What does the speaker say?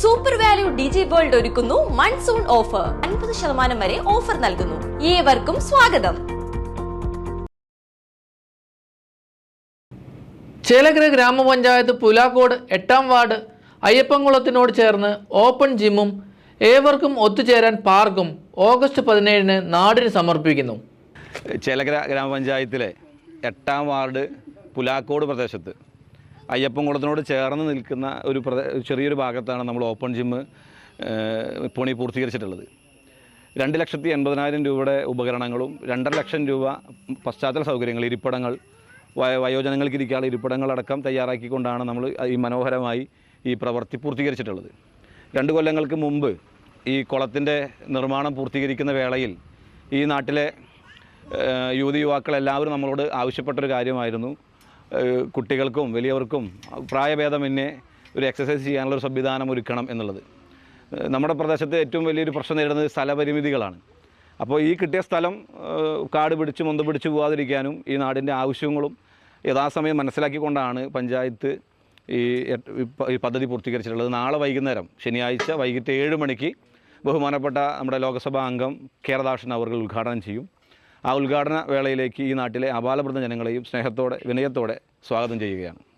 Super value ഡിജി world ഒരുക്കുന്നു monsoon offer അൻപത് ശതമാനം വരെ ഓഫർ നൽകുന്നു. ഏവർക്കും സ്വാഗതം. ചേലക്കര ഗ്രാമപഞ്ചായത്ത് പുലാക്കോട് എട്ടാം വാർഡ് അയ്യപ്പൻകുളത്തിനോട് ചേർന്ന് ഓപ്പൺ ജിമ്മും ഏവർക്കും ഒത്തുചേരാൻ പാർക്കും ഓഗസ്റ്റ് പതിനേഴിന് നാടിന് സമർപ്പിക്കുന്നു. ചേലക്കര ഗ്രാമപഞ്ചായത്തിലെ എട്ടാം വാർഡ് പുലാക്കോട് പ്രദേശത്ത് അയ്യപ്പൻകുളത്തിനോട് ചേർന്ന് നിൽക്കുന്ന ഒരു ചെറിയൊരു ഭാഗത്താണ് നമ്മൾ ഓപ്പൺ ജിമ്മ് പണി പൂർത്തീകരിച്ചിട്ടുള്ളത്. രണ്ട് ലക്ഷത്തി എൺപതിനായിരം രൂപയുടെ ഉപകരണങ്ങളും രണ്ടര ലക്ഷം രൂപ പശ്ചാത്തല സൗകര്യങ്ങൾ ഇരിപ്പിടങ്ങൾ വയ വയോജനങ്ങൾക്ക് ഇരിക്കാനുള്ള ഇരിപ്പിടങ്ങളടക്കം തയ്യാറാക്കിക്കൊണ്ടാണ് നമ്മൾ ഈ മനോഹരമായി ഈ പ്രവൃത്തി പൂർത്തീകരിച്ചിട്ടുള്ളത്. രണ്ട് കൊല്ലങ്ങൾക്ക് മുമ്പ് ഈ കുളത്തിന്റെ നിർമ്മാണം പൂർത്തീകരിക്കുന്ന വേളയിൽ ഈ നാട്ടിലെ യുവതി യുവാക്കൾ എല്ലാവരും നമ്മളോട് ആവശ്യപ്പെട്ടൊരു കാര്യമായിരുന്നു. കുട്ടികൾക്കും വലിയവർക്കും പ്രായഭേദമന്യേ ഒരു എക്സസൈസ് ചെയ്യാനുള്ള ഒരു സംവിധാനം ഒരുക്കണം എന്നുള്ളത്. നമ്മുടെ പ്രദേശത്ത് ഏറ്റവും വലിയൊരു പ്രശ്നം നേരിടുന്നത് സ്ഥലപരിമിതികളാണ്. അപ്പോൾ ഈ കിട്ടിയ സ്ഥലം കാട് പിടിച്ച് മൊന്ത് പിടിച്ച് പോകാതിരിക്കാനും ഈ നാടിന്റെ ആവശ്യങ്ങളും യഥാസമയം മനസ്സിലാക്കിക്കൊണ്ടാണ് പഞ്ചായത്ത് ഈ പദ്ധതി പൂർത്തീകരിച്ചിട്ടുള്ളത്. നാളെ വൈകുന്നേരം ശനിയാഴ്ച വൈകിട്ട് ഏഴ് മണിക്ക് ബഹുമാനപ്പെട്ട നമ്മുടെ ലോക്സഭാ അംഗം കേരദാഷൻ അവർ ഉദ്ഘാടനം ചെയ്യും. ആ ഉദ്ഘാടന വേളയിലേക്ക് ഈ നാട്ടിലെ അപാലവൃദ്ധ ജനങ്ങളെയും സ്നേഹത്തോടെ വിനയത്തോടെ സ്വാഗതം ചെയ്യുകയാണ്.